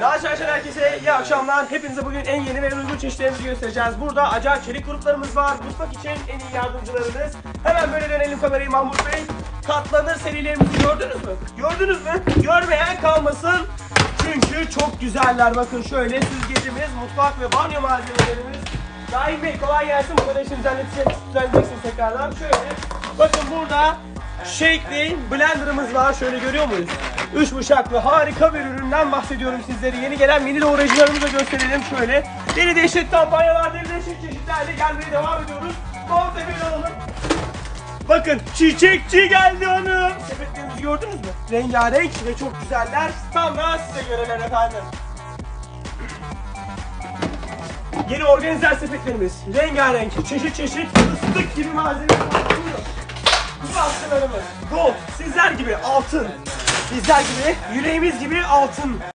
Daha çalışan herkese iyi akşamlar. Hepinize bugün en yeni ve en uygun çeşitlerimizi göstereceğiz. Burada acayip çelik gruplarımız var. Mutfak için en iyi yardımcılarınız. Hemen böyle dönelim kamerayı Mahmut Bey. Katlanır serilerimizi gördünüz mü? Gördünüz mü? Görmeyen kalmasın. Çünkü çok güzeller. Bakın şöyle süzgecimiz, mutfak ve banyo malzemelerimiz. Rahim Bey kolay gelsin. Bu kadar düzenleteceksiniz, düzenleyeceksiniz tekrardan. Şöyle bakın burada Shake'li blenderımız var. Şöyle görüyor muyuz? Üç bıçaklı harika bir üründen bahsediyorum sizlere. Yeni gelen mini doğrayıcılarımızı gösterelim şöyle. Deli değişik kampanyalar, deli değişik çeşitlerle gelmeye devam ediyoruz. Bol tepeli alalım. Bakın çiçekçi geldi hanım. Sepetlerimizi gördünüz mü? Rengarenk ve çok güzeller. Tam da size göreler efendim. Yeni organizer sepetlerimiz. Rengarenk, çeşit çeşit, fıstık gibi malzemeler. Bu askılarımız. Gold. Sizler gibi altın. Bizler gibi, yüreğimiz gibi altın.